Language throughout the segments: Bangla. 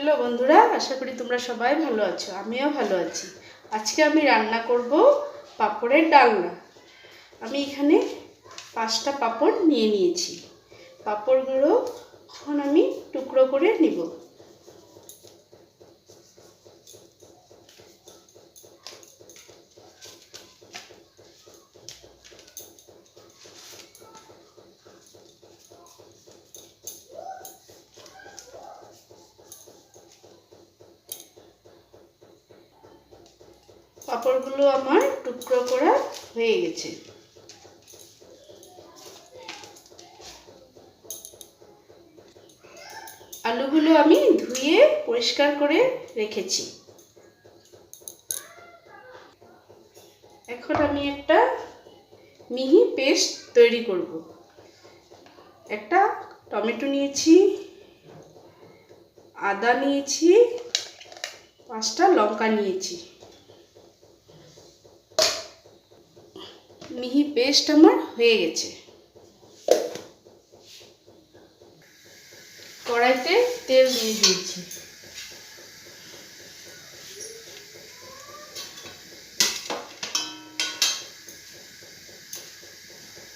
হ্যালো বন্ধুরা, আশা করি তোমরা সবাই ভালো আছো, আমিও ভালো আছি। আজকে আমি রান্না করব পাঁপড়ের ডালনা। আমি এখানে পাঁচটা পাপড় নিয়ে নিয়েছি। পাপড়গুলো এখন আমি টুকরো করে নিব। পাঁপড়গুলো আমার টুকরো করা হয়ে গেছে। আলুগুলো আমি ধুয়ে পরিষ্কার করে রেখেছি। এখন আমি একটা মিহি পেস্ট তৈরি করব। একটা টমেটো নিয়েছি, আদা নিয়েছি, পাঁচটা লঙ্কা নিয়েছি। মিহি পেস্ট আমার হয়ে গেছে। কড়াইতে তেল দিয়ে দিয়েছি।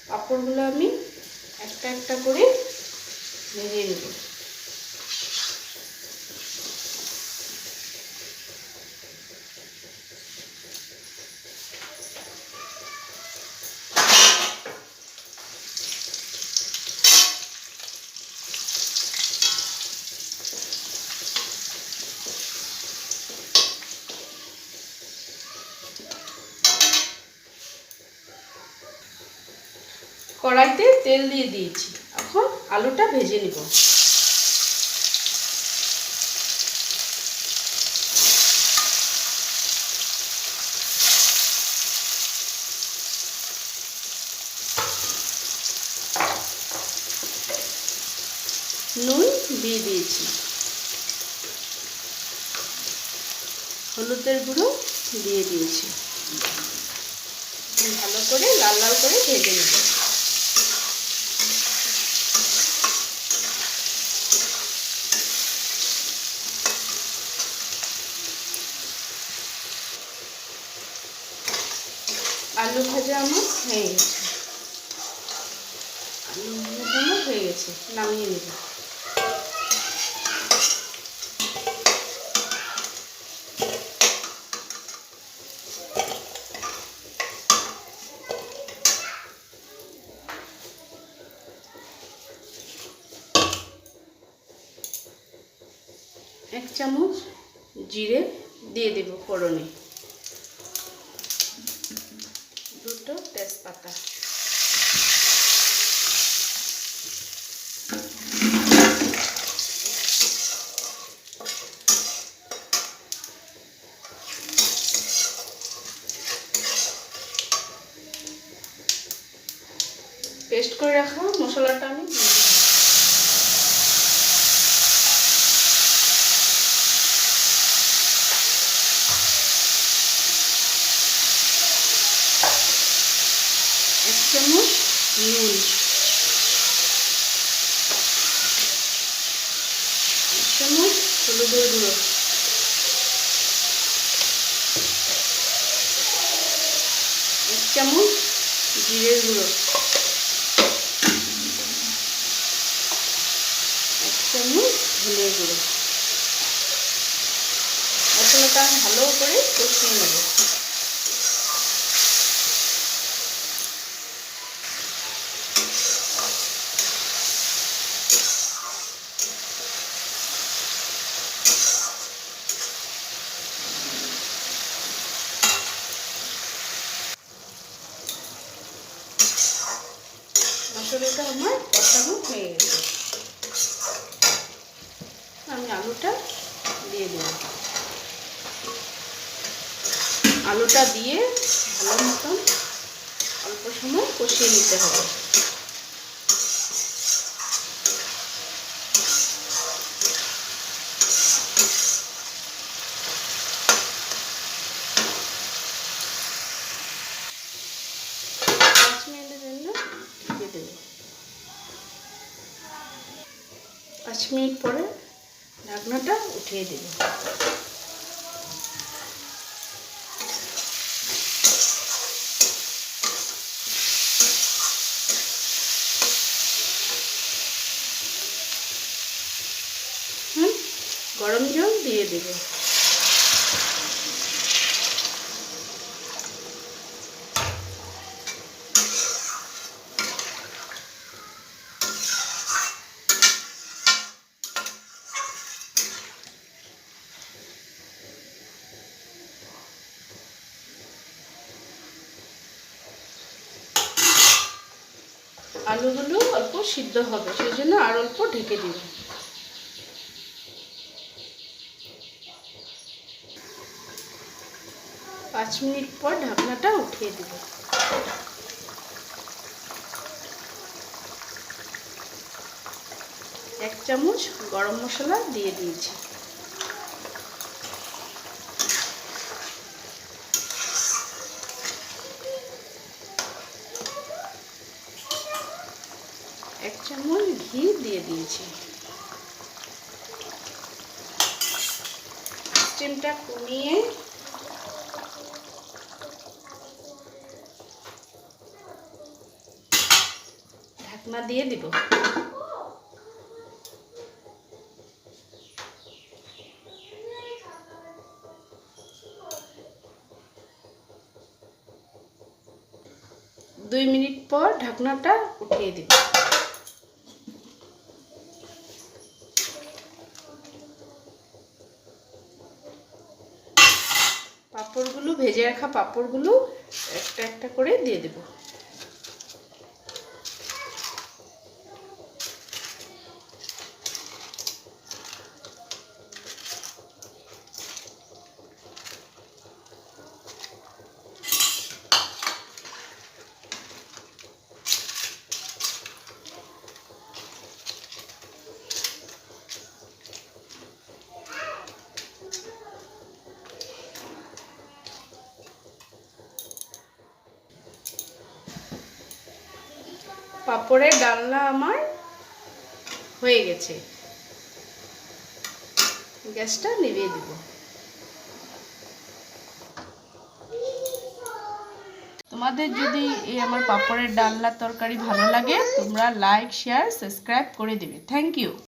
পাঁপড়গুলো আমি একটা একটা করে ভেজে নেব। কড়াইতে তেল দিয়ে দিয়েছি। এখন আলুটা ভেজে নিব। নুন দিয়ে দিয়েছি। হলুদের গুঁড়ো দিয়ে দিয়েছি। ভালো করে লাল লাল করে ভেজে নেব। আমার হয়ে গেছে। আলু ভাজা হয়ে গেছে, নামিয়ে নেব। এক চামচ জিরে দিয়ে দেব ফোড়নে। তেজপাতা পেস্ট করে রাখা মশলাটা আমি চামচ নুন। এক চামচ হলুদের গুঁড়ো। এক চামচ জিরের গুঁড়ো। এক চামচ ধনের গুঁড়ো। মশলাটা আমি ভালো করে কষিয়ে নেব। মশলাটা আমার কষানো হয়ে গেছে আমি আলুটা দিয়ে দেব। আলুটা দিয়ে ভালো মতন অল্প সময় কষিয়ে নিতে হবে পাঁচ মিনিটের জন্য দিয়ে দেবো পাঁচ মিনিট পরে ঢাকনাটা উঠিয়ে দেব। গরম জল দিয়ে দেব। আলুগুলো অল্প সিদ্ধ হবে, সেই জন্য আর অল্প ঢেকে দিব। পাঁচ মিনিট পর ঢাকনাটা উঠিয়ে দিব। এক চামচ গরম মশলা দিয়ে দিয়েছি এক চামচ ঘি দিয়ে দিয়েছি। স্টিমটা কমিয়ে ঢাকনা দিয়ে দিব। দুই মিনিট পর ঢাকনাটা উঠিয়ে দিব। পাঁপড়গুলো ভেজে রাখা পাঁপড়গুলো একটা একটা করে দিয়ে দেব। পাঁপড়ের ডালনা আমার হয়ে গেছে। গ্যাসটা নিভিয়ে দিব। তোমাদের যদি এই আমার পাপড়ের ডালনা তরকারি ভালো লাগে, তোমরা লাইক শেয়ার সাবস্ক্রাইব করে দেবে। Thank you